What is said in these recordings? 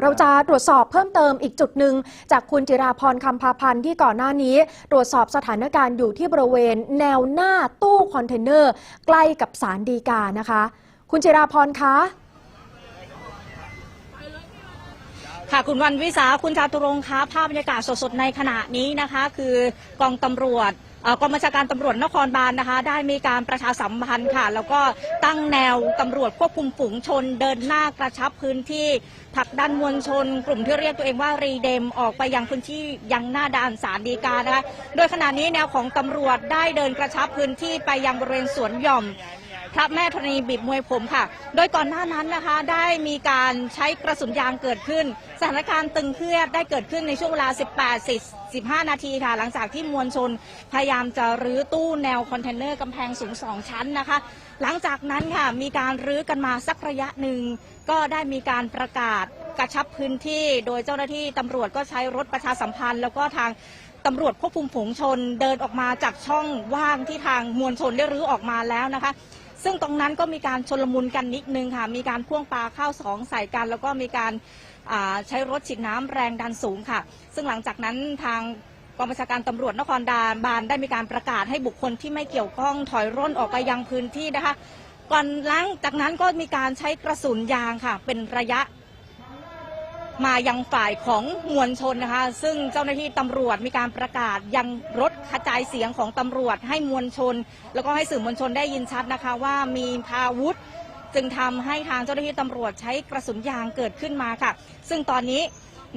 เราจะตรวจสอบเพิ่มเติมอีกจุดหนึ่ง จากคุณจิราพรคำพาพันธ์ที่ก่อนหน้านี้ ตรวจสอบสถานการณ์อยู่ที่บริเวณแนวหน้าตู้คอนเทนเนอร์ ใกล้กับสารดีกานะคะ คุณจิราพรคะค่ะคุณวันวิสาคุณจาตุรงค์คะภาพบรรยากาศสดๆในขณะนี้นะคะ คือกองตำรวจ กองบัญชาการตำรวจนครบาลนะคะ ได้มีการประชาสัมพันธ์ค่ะ แล้วก็ตั้งแนวตำรวจควบคุมฝูงชน เดินหน้ากระชับพื้นที่ผลักดันมวลชน กลุ่มที่เรียกตัวเองว่ารีเดมออกไปยังพื้นที่ยังหน้าด่านสารดีกานะคะโดยขณะนี้แนวของตำรวจได้เดินกระชับพื้นที่ไปยังบริเวณสวนหย่อม พระแม่ธรณีบีบมวยผมค่ะ โดยก่อนหน้านั้นนะคะ ได้มีการใช้กระสุนยางเกิดขึ้น สถานการณ์ตึงเครียดได้เกิดขึ้นในช่วงเวลา 18 15 นาทีค่ะ หลังจากที่มวลชนพยายามจะรื้อตู้แนวคอนเทนเนอร์กำแพงสูง2ชั้นนะคะ หลังจากนั้นค่ะ มีการรื้อกันมาสักระยะหนึ่ง ก็ได้มีการประกาศกระชับพื้นที่ โดยเจ้าหน้าที่ตำรวจก็ใช้รถประชาสัมพันธ์ แล้วก็ทางตำรวจควบคุมฝูงชนเดินออกมาจากช่องว่างที่ทางมวลชนได้รื้อออกมาแล้วนะคะ ซึ่งตรงนั้นก็มีการชนลมุนกันนิดนึงค่ะ มีการพ่วงปลาข้าวสองใส่กัน แล้วก็มีการใช้รถฉีดน้ำแรงดันสูงค่ะ ซึ่งหลังจากนั้นทางกองบัญชาการตำรวจนครดาบาลได้มีการประกาศให้บุคคลที่ไม่เกี่ยวข้องถอยร่นออกไปยังพื้นที่นะคะ ก่อนหลังจากนั้นก็มีการใช้กระสุนยางค่ะ เป็นระยะ มายังฝ่ายของมวลชนนะคะ ซึ่งเจ้าหน้าที่ตำรวจมีการประกาศยังรถกระจายเสียงของตำรวจให้มวลชน แล้วก็ให้สื่อมวลชนได้ยินชัดนะคะ ว่ามีพาวุธ จึงทำให้ทางเจ้าหน้าที่ตำรวจใช้กระสุนยางเกิดขึ้นมาค่ะ ซึ่งตอนนี้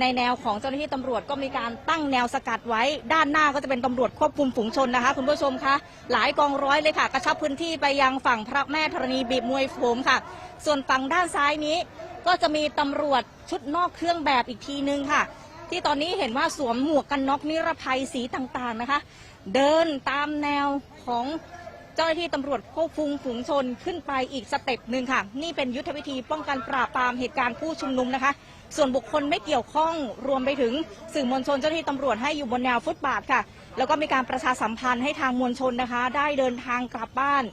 ในแนวของเจ้าหน้าที่ตำรวจก็มีการตั้งแนวสกัดไว้ ด้านหน้าก็จะเป็นตำรวจควบคุมฝูงชนนะคะ คุณผู้ชมคะหลายกองร้อยเลยค่ะ กระชับพื้นที่ไปยังฝั่งพระแม่ธรณีบีบมวยโผมค่ะ ส่วนฝั่งด้านซ้ายนี้ ก็จะมีตำรวจชุดนอกเครื่องแบบอีกทีนึงค่ะ ที่ตอนนี้เห็นว่าสวมหมวกกันน็อกนิรภัยสีต่างๆนะคะ เดินตามแนวของ จ้าหน้าที่ตำรวจควบคุมฝูงชนขึ้นไปอีกสเต็ปหนึ่งค่ะ นี่เป็นยุทธวิธีป้องกันปราบปรามเหตุการณ์ผู้ชุมนุมนะคะ ส่วนบุคคลไม่เกี่ยวข้องรวมไปถึงสื่อมวลชนเจ้าหน้าที่ตำรวจให้อยู่บนแนวฟุตบาทค่ะ แล้วก็มีการประชาสัมพันธ์ให้ทางมวลชนนะคะ ได้เดินทางกลับบ้าน